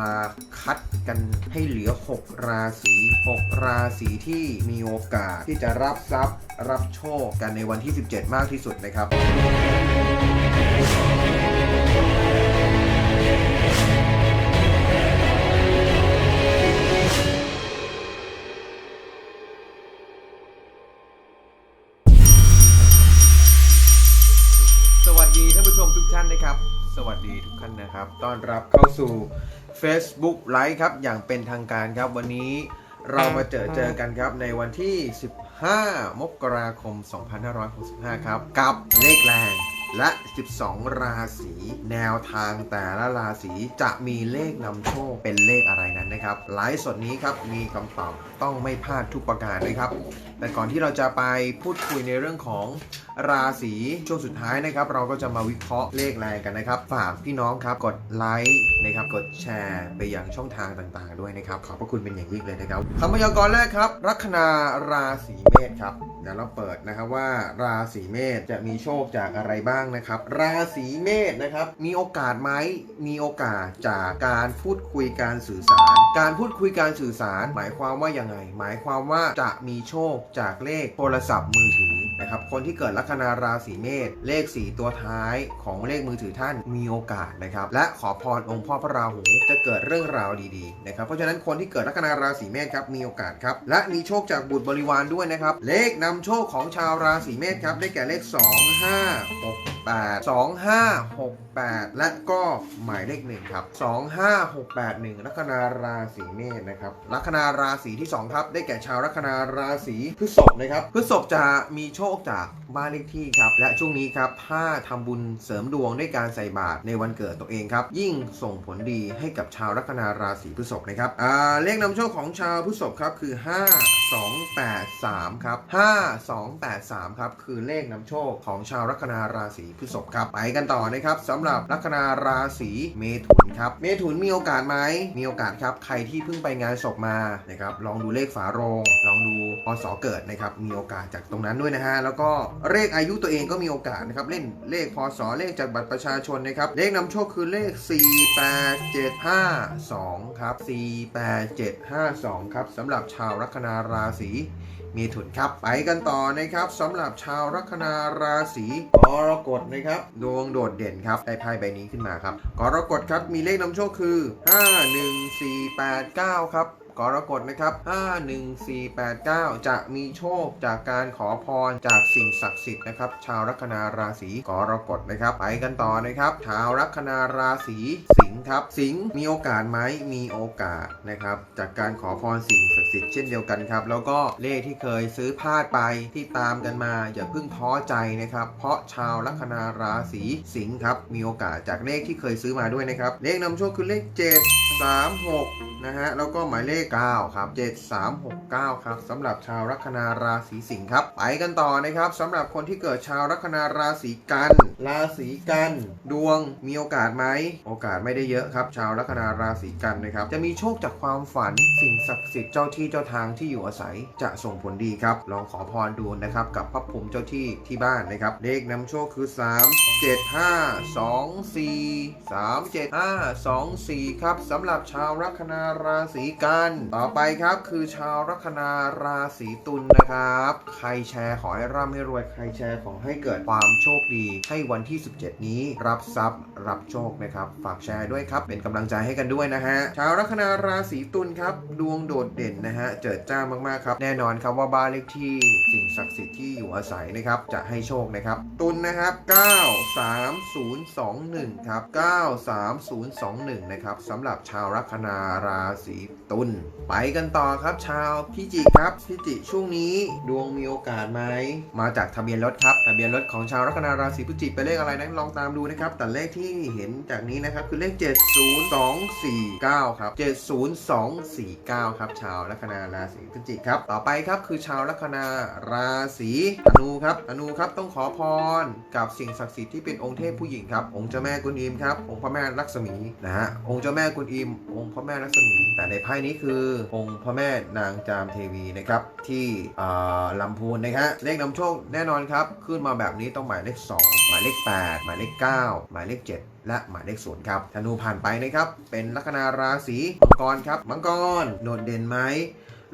มาคัดกันให้เหลือ 6 ราศี 6 ราศีที่มีโอกาสที่จะรับทรัพย์รับโชคกันในวันที่ 17 มากที่สุดนะครับสวัสดีท่านผู้ชมทุกท่านนะครับ สวัสดีทุกท่านนะครับ ต้อนรับเข้าสู่ Facebook Live ครับ อย่างเป็นทางการครับ วันนี้เรามาเจอเจอกันครับในวันที่ 15 มกราคม 2565 ครับ กับเลขแรงและ 12 ราศีแนวทางแต่ละราศีจะมีเลขนำโชคเป็นเลขอะไรนั้นนะครับไลฟ์สดนี้ครับมีคำตอบต้องไม่พลาดทุกประการนะครับ แต่ก่อนที่เราจะไปพูดคุยในเรื่องของ ราศีช่วงสุดท้ายนะครับเราก็จะมาวิเคราะห์เลขแรงกันนะครับ ฝากพี่น้องครับกดไลค์นะครับกดแชร์ไปยังช่องทางต่างๆ ด้วยนะครับขอบพระคุณเป็นอย่างยิ่งเลยนะครับคำพยากรณ์แรกครับ ลัคนาราศีเมษครับเดี๋ยวเราเปิดนะครับว่าราศีเมษจะมีโชคจากอะไรบ้างนะครับ ราศีเมษนะครับมีโอกาสไหมมีโอกาสจากการพูดคุยการสื่อสาร การพูดคุยการสื่อสาร หมายความว่ายังไง หมายความว่าจะมีโชคจากเลขโทรศัพท์มือถือ นะครับคนที่เกิดลัคนาราศีเมษเลข 4 ตัวท้ายของเลขมือถือท่านมีโอกาสนะครับและขอพรองค์พ่อพระราหูจะเกิดเรื่องราวดีๆนะครับเพราะฉะนั้นคนที่เกิดลัคนาราศีเมษครับมีโอกาสครับและมีโชคจากบุตรบริวารด้วยนะครับเลขนำโชคของชาวราศีเมษครับได้แก่เลข 2 5 6 8 2 5 6 8 และก็หมายเลขหนึ่งครับ 2 5 6 8 1 ลัคนาราศีเมษนะครับ ลัคนาราศีที่ 2 ครับ ได้แก่ชาวลัคนาราศีพฤษภนะครับ พฤษภจะมีโชคจากบ้านเลขที่ครับ และช่วงนี้ครับ ถ้าทำบุญเสริมดวงด้วยการใส่บาตรในวันเกิดตัวเองครับ ยิ่งส่งผลดีให้กับชาวลัคนาราศีพฤษภนะครับ อ่า เลขนำโชคของชาวพฤษภครับคือ 5 2 8 3 ครับ 5 2 8 3 ครับ คือเลขนำโชคของชาวลัคนาราศีพฤษภครับไปกันต่อนะครับสำหรับลัคนาราศีเมถุนครับเมถุนมีโอกาสไหมมีโอกาสครับใครที่เพิ่งไปงานศพมานะครับลองดูเลขฝาโรง ลองดู พศเกิดนะครับมีโอกาสจากตรงนั้นด้วยนะฮะแล้วก็เลขอายุตัวเองก็มีโอกาสนะครับเล่นเลขพศเลขจากบัตรประชาชนนะครับเลขนำโชคคือเลข 4 8 7 5 2ครับ4 8 7 5 2ครับสำหรับชาวลัคนาราศีมีถุนครับไปกันต่อนะครับสำหรับชาวลัคนาราศีกรกฎนะครับดวงโดดเด่นครับได้ไพ่ใบนี้ขึ้นมาครับกรกฎครับมีเลขนำโชคคือ 5 1 4 8 9 ครับ กรกฎนะครับ 51489 จะมีโชคจากการขอพรจากสิ่งศักดิ์สิทธิ์นะครับ ชาวลัคนาราศีกรกฎนะครับ ไปกันต่อนะครับ ชาวลัคนาราศีสิงห์ครับ สิงห์มีโอกาสไหมมีโอกาสนะครับ จากการขอพรสิ่งศักดิ์สิทธิ์เช่นเดียวกันครับ แล้วก็เลขที่เคยซื้อพลาดไปที่ตามกันมา อย่าเพิ่งท้อใจนะครับ เพราะชาวลัคนาราศีสิงห์ครับ มีโอกาสจากเลขที่เคยซื้อมาด้วยนะครับ เลขนำโชคคือเลข 7 3 6 นะฮะแล้วก็หมายเลข9ครับ7369ครับสำหรับชาวลัคนาราศีสิงห์ครับไปกันต่อนะครับสำหรับคนที่เกิดชาวลัคนาราศีกัน ราศีกัน ดวงมีโอกาสไหมโอกาสไม่ได้เยอะครับ ชาวลัคนาราศีกันนะครับจะมีโชคจากความฝันสิ่งศักดิ์สิทธิ์เจ้าที่เจ้าทางที่อยู่อาศัยจะส่งผลดีครับลองขอพรดูนะครับกับพระภูมิเจ้าที่ที่บ้านนะครับเลขนำโชคคือ 3 7 5 2 4 3 7 5 2 4ครับสำหรับชาวลัคนาราศีกัน ต่อไปครับคือชาวลัคนาราศีตุลนะครับ ใครแชร์ขอให้ร่ำให้รวย ใครแชร์ขอให้เกิดความโชคดี ให้วันที่ 17 นี้รับทรัพย์รับโชคนะครับ ฝากแชร์ด้วยครับ เป็นกำลังใจให้กันด้วยนะฮะ ชาวลัคนาราศีตุลครับ ดวงโดดเด่นนะฮะ เจิดจ้ามากๆครับ แน่นอนครับว่าบ้านเลขที่สิ่งศักดิ์สิทธิ์ที่อยู่อาศัยนะครับ จะให้โชคนะครับ ตุลนะครับ 93021 ครับ 93021 นะครับสำหรับชาวลัคนาราศีตุลไปกันต่อครับชาวพิจิกครับพิจิช่วงนี้ดวงมีโอกาสไหมมาจากทะเบียนรถครับทะเบียนรถของชาวลัคนาราศีพิจิกเป็นเลขอะไรนั้นลองตามดูนะครับแต่เลขที่เห็นจากนี้นะครับคือเลข 70249 ครับ 70249 ครับ ชาวลัคนาราศีพิจิกครับ ต่อไปครับคือชาวลัคนาราศีธนูครับธนูครับต้องขอพรกับสิ่งศักดิ์สิทธิ์ที่เป็นองค์เทพผู้หญิงครับองค์เจ้าแม่กุนอิมครับองค์พระแม่ลักษมีนะฮะองค์เจ้าแม่กุนอิมองค์พระแม่ลักษมีแต่ในไพ่นี้คือองค์พระแม่นางจามเทวีนะครับที่ลำพูนนะฮะเลขนำโชคแน่นอนครับขึ้นมาแบบนี้ต้องหมายเลข 2 หมายเลข 8 หมายเลข 9 หมายเลข 7และหมายเลขศูนย์ครับธนูผ่านไปนะครับ เป็นลัคนาราศีมังกรครับ มังกร โดดเด่นไหม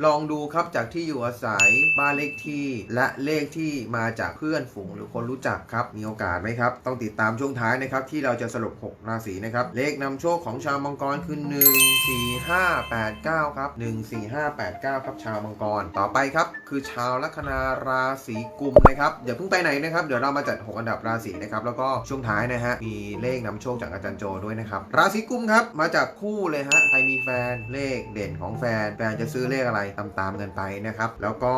ลองดูครับจากที่อยู่อาศัยบ้านเลขที่ และเลขที่มาจากเพื่อนฝูงหรือคนรู้จักครับ มีโอกาสไหมครับ ต้องติดตามช่วงท้ายนะครับ ที่เราจะสรุป 6 ราศีนะครับ เลขนำโชคของชาวมังกรคือ 1 4 5 8 9 ครับ 1 4 5 8 9 ครับชาวมังกร ต่อไปครับ คือชาวลัคนาราศีกุมนะครับอย่าเพิ่งไปไหนนะครับ เดี๋ยวเรามาจัด 6 อันดับราศีนะครับแล้วก็ช่วงท้ายนะฮะมีเลขนำโชคจากอาจารย์โจด้วยนะครับราศีกุมครับมาจากคู่เลยฮะใครมีแฟนเลขเด่นของแฟนแฟนจะซื้อเลขอะไรตามตามๆกันไปนะครับ แล้วก็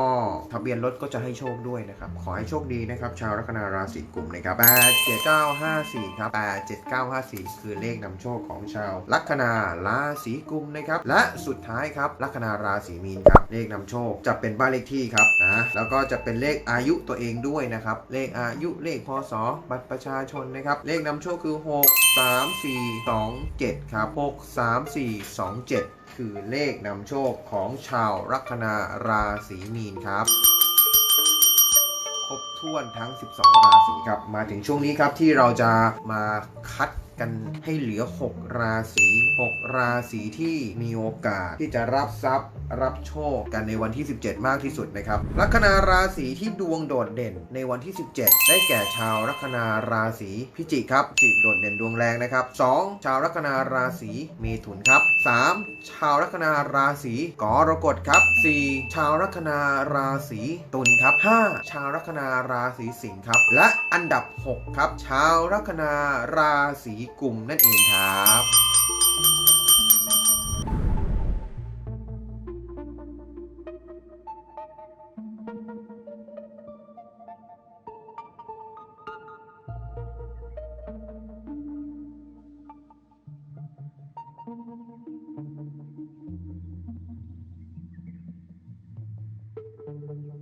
ทะเบียนรถก็จะให้โชคด้วยนะครับ ขอให้โชคดีนะครับ ชาวลัคนาราศีกุมนะครับ8 7 9 5 4ครับ8 7 9 5 4 คือเลขนำโชคของชาวลัคนาราศีกุมนะครับ และสุดท้ายครับลัคนาราศีมีนครับเลขนำโชคจะเป็นบ้านเลขที่ครับนะแล้วก็จะเป็นเลขอายุตัวเองด้วยนะครับ เลขอายุเลขพศบัตรประชาชนนะครับ เลขนำโชคคือ 6 3 4 2 7 ครับ 6 3 4 2 7 คือเลขนำโชคของชาวลัคนาราศีมีนครับ ครบถ้วนทั้ง 12 ราศีครับ มาถึงช่วงนี้ครับที่เราจะมาคัด กันให้เหลือ 6 ราศี 6 ราศีที่มีโอกาสที่จะรับทรัพย์ รับโชคกันในวันที่ 17 มากที่สุดนะครับ ลัคนาราศีที่ดวงโดดเด่นในวันที่ 17 ได้แก่ชาวลัคนาราศีพิจิกครับจิกโดดเด่นดวงแรงนะครับ 2. ชาวลัคนาราศีเมถุนครับ 3. ชาวลัคนาราศีกรกฎครับ 4. ชาวลัคนาราศีตุลครับ 5. ชาวลัคนาราศีสิงห์ครับ และอันดับ 6 ครับ ชาวลัคนาราศีกุมนั่นเองครับ